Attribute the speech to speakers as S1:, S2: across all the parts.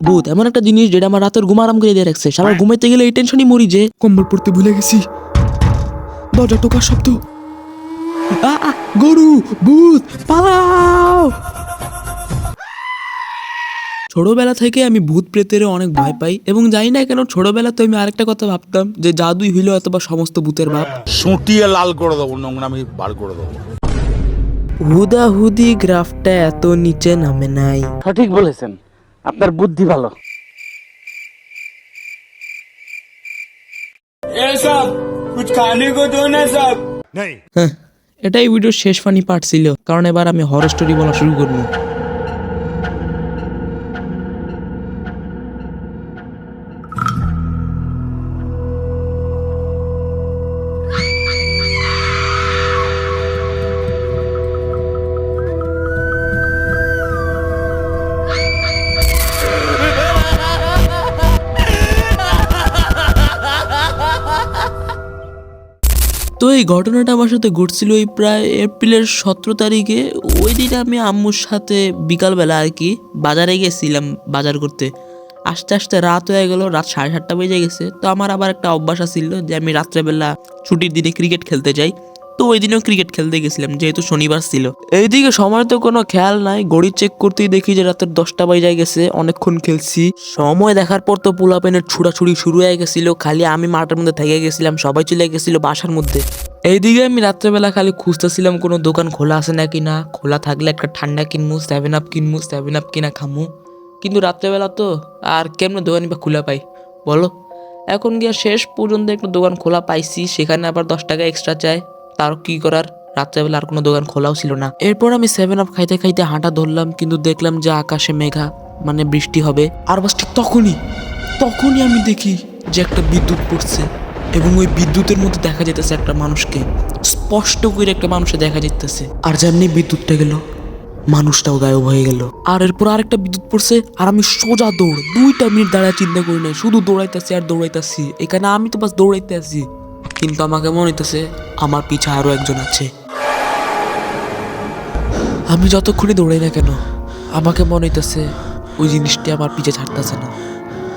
S1: ভূত এমন একটা জিনিস যেটা আমার রাতের ঘুম আরাম করে দিয়ে রাখছে। সারা ঘুমাইতে গেলে এই টেনশনই মরি যে।
S2: কম্বল পড়তে ভুলে গেছি। দরজা টোকার শব্দ। গরু ভূত পালাও!
S1: ছোটবেলা থেকে আমি ভূত প্রেতের অনেক ভয় পাই এবং জানি না কেন ছোটবেলাতে আমি আরেকটা কথা ভাবতাম যে জাদুই হইল অথবা সমস্ত ভূতের বাপ
S3: সুটিয়ে লাল করে দেবো নোংরা আমি বার করে দেবো।
S1: হুদা হুদি গ্রাফটা এত নিচে নামে নাই।
S4: সঠিক বলেছেন। আপনার বুদ্ধি ভালো।
S1: হ্যাঁ এটাই ভিডিওর শেষ ফানি পার্ট ছিল কারণ এবার আমি হরর স্টোরি বলা শুরু করব। তো এই ঘটনাটা আমার সাথে ঘটছিল ওই প্রায় এপ্রিলের সতেরো তারিখে। ওই দিন আমি আম্মুর সাথে বিকালবেলা আর কি বাজারে গেছিলাম বাজার করতে। আস্তে আস্তে রাত হয়ে গেল, রাত সাড়ে সাতটা বেজে গেছে। তো আমার আবার একটা অভ্যাস ছিল যে আমি রাত্রেবেলা ছুটির দিনে ক্রিকেট খেলতে যাই। তো ওই দিনেও ক্রিকেট খেলতে গেছিলাম, যেহেতু শনিবার ছিল। এইদিকে সময় তো কোনো খেয়াল নাই, ঘড়ি চেক করতেই দেখি যে রাতের দশটা বাজে গেছে, অনেকক্ষণ খেলছি। সময় দেখার পর তো পোলা পেনের ছুড়াছুড়ি শুরু হয়ে গেছিল, খালি আমি মাঠের মধ্যে থেকে গেছিলাম, সবাই চলে গেছিল বাসার মধ্যে। এইদিকে আমি রাত্রেবেলা খালি খুঁজতেছিলাম, কোনো দোকান খোলা আছে না? খোলা থাকলে একটা ঠান্ডা কিনবো সেভেন আপ কিনবো সেভেন আপ কিনা খামু। কিন্তু রাত্রেবেলা তো আর কেমন দোকানই বা খোলা পাই? বলো। এখন গিয়ে শেষ পর্যন্ত একটা দোকান খোলা পাইছি, সেখানে আবার দশ টাকা এক্সট্রা চায় তার কি করার? রাত্রেবেলা আর কোনো দোকান খোলাও ছিল না। এরপর আমি সেভেন আপ খাইতে খাইতে হাঁটা ধরলাম, কিন্তু দেখলাম যে আকাশে মেঘা মানে বৃষ্টি হবে। আর বাস ঠিক তখনই তখনই আমি দেখি যে একটা বিদ্যুৎ পড়ছে এবং ওই বিদ্যুতের মধ্যে দেখা যেতেছে একটা মানুষকে। স্পষ্ট করে একটা মানুষে দেখা যেতেছে আর যেমনি বিদ্যুৎটা গেল, মানুষটাও গায়েব হয়ে গেল। আর এরপর আরেকটা বিদ্যুৎ পড়ছে, আর আমি সোজা দৌড়, দুইটা মিনিট দাঁড়ায় চিন্তা করি নাই, শুধু দৌড়াইতেছি আর দৌড়াইতেছি। এখানে আমি তো বাস দৌড়াইতে আছি। কিন্তু আমাকে মনে হইতেছে আমার পিছে আরও একজন আছে। আমি যতক্ষণই দৌড়াই না কেন, আমাকে মনে হইতেছে ওই জিনিসটি আমার পিছে ছাড়তেছে না।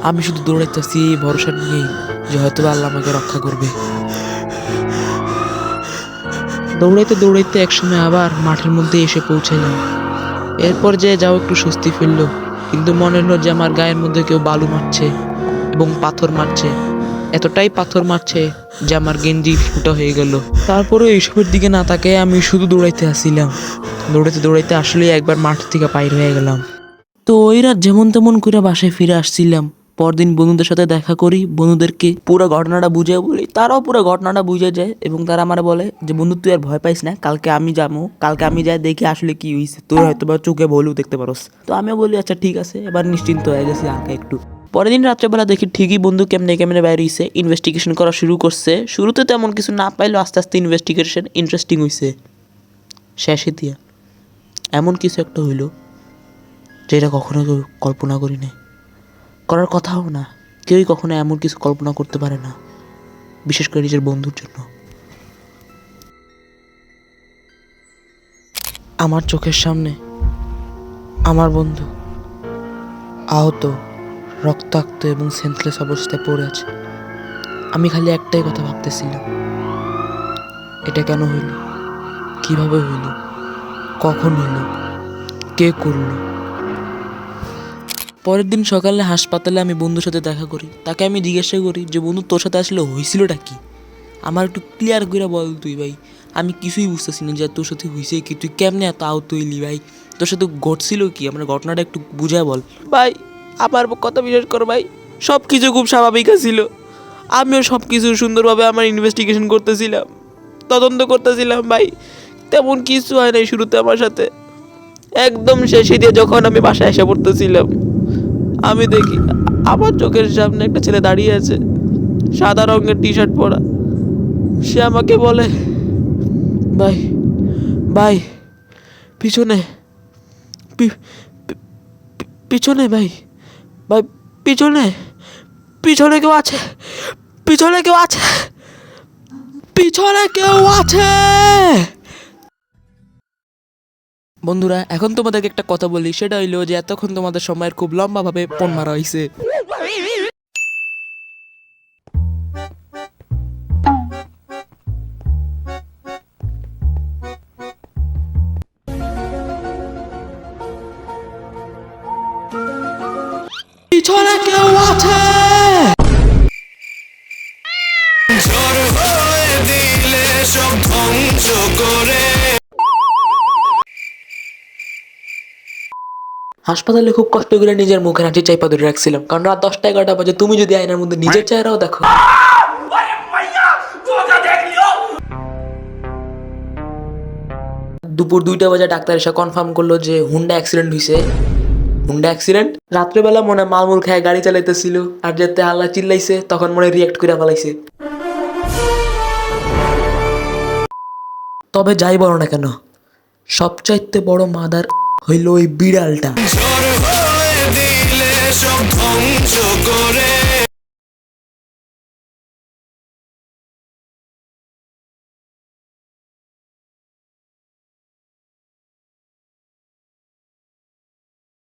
S1: আমি শুধু দৌড়াইতেছি এই ভরসা নিয়েই যে হয়তো আল্লাহ আমাকে রক্ষা করবে। দৌড়াইতে দৌড়াইতে একসময় আবার মাঠের মধ্যে এসে পৌঁছালাম এরপর যে যাও একটু স্বস্তি ফিরলো, কিন্তু মনে হলো যে আমার গায়ের মধ্যে কেউ বালু মারছে এবং পাথর মারছে। এতটাই পাথর মারছে যে আমার গেঞ্জি ফুটা হয়ে গেল। তারপরে এইসবের দিকে না তাকে আমি শুধু দৌড়াইতে আসিলাম দৌড়াইতে দৌড়াইতে আসলে একবার মাঠ থেকে বাইর হয়ে গেলাম। তো ওই রাত যেমন তেমন করে বাসায় ফিরে আসছিলাম। পরদিন বন্ধুদের সাথে দেখা করি, বন্ধুদেরকে পুরো ঘটনাটা বুঝে বলি। তারাও পুরো ঘটনাটা বুঝে যায় এবং তারা আমার বলে যে, বন্ধু, তুই আর ভয় পাইস না, কালকে আমি যাব, কালকে আমি যাই দেখি আসলে কি হয়েছে তোর হয়তো বা চোখে ভুলও দেখতে পারোস। তো আমিও বলি আচ্ছা ঠিক আছে। এবার নিশ্চিন্ত হয়ে গেছি হালকা একটু। পরের দিন রাত্রেবেলা দেখি ঠিকই বন্ধু কেমনে কেমনে বাইরে হয়েছে ইনভেস্টিগেশন করা শুরু করছে। শুরুতে তেমন কিছু না পাইলেও আস্তে আস্তে ইনভেস্টিগেশন ইন্টারেস্টিং হয়েছে শেষে দিয়া। এমন কিছু একটা হইল, যেটা কখনো কেউ কল্পনা করি নাই। করার কথাও না। কেউই কখনো এমন কিছু কল্পনা করতে পারে না, বিশেষ করে নিজের বন্ধুর জন্য। আমার চোখের সামনে আমার বন্ধু আহত। রক্তাক্ত এবং সেন্সলেস অবস্থায় পড়ে আছে। আমি খালি একটাই কথা ভাবতেছিলাম। এটা কেন হইল? কীভাবে হইল? কখন হইল? কে করল? পরের দিন সকালে হাসপাতালে আমি বন্ধুর সাথে দেখা করি। তাকে আমি জিজ্ঞাসা করি যে, বন্ধু, তোর সাথে আসলে হয়েছিলটা কি? আমার একটু ক্লিয়ার করে বল তুই ভাই। আমি কিছুই বুঝতেছি না যে, তোর সাথে হয়েছে কি? তুই কেমনে আহত হইলি ভাই? তোর সাথে ঘটছিল কি? আমার ঘটনাটা একটু বুঝায় বল। ভাই আমার কথা বিশ্বাস করো ভাই সব কিছু খুব স্বাভাবিক ছিল আমিও সব কিছু সুন্দরভাবে আমার ইনভেস্টিগেশন করতেছিলাম, তদন্ত করতেছিলাম ভাই, তেমন কিছু হয় নাই শুরুতে আমার সাথে। একদম শেষে দিয়ে যখন আমি বাসায় এসে পড়তেছিলাম, আমি দেখি আমার চোখের সামনে একটা ছেলে দাঁড়িয়ে আছে, সাদা রঙের টি শার্ট পরা। সে আমাকে বলে, ভাই ভাই, পিছনে পিছনে ভাই। ভাই, পিছনে পিছনে কেউ আছে, পিছনে কেউ আছে, পিছনে কেউ আছে। বন্ধুরা, এখন তোমাদেরকে একটা কথা বলি, সেটা হইল যে এতক্ষণ তোমাদের সময়ের খুব লম্বাভাবে পণ মারা হয়েছে হাসপাতালে খুব কষ্ট করে নিজের মুখে হাঁচি চাইপা ধরে রাখছিলাম। কারণ রাত দশটা এগারোটা বাজে, তুমি যদি আয়নার মধ্যে নিজের চেহারাও দেখো। দুপুর দুইটা বাজে ডাক্তার এসে কনফার্ম করল যে হুন্ডা অ্যাক্সিডেন্ট হয়েছে হুন্ডা অ্যাক্সিডেন্ট রাত্রেবেলা মনে মালমুল খায়, গাড়ি চালাইতেছিল। আর যেতে আল্লাহ চিল্লাইছে, তখন মনে রিয়াক্ট করে ফেলাইছে। তবে যাই বলো না কেন, সবচাইতে বড় মাদার হইল ওই বিড়ালটা।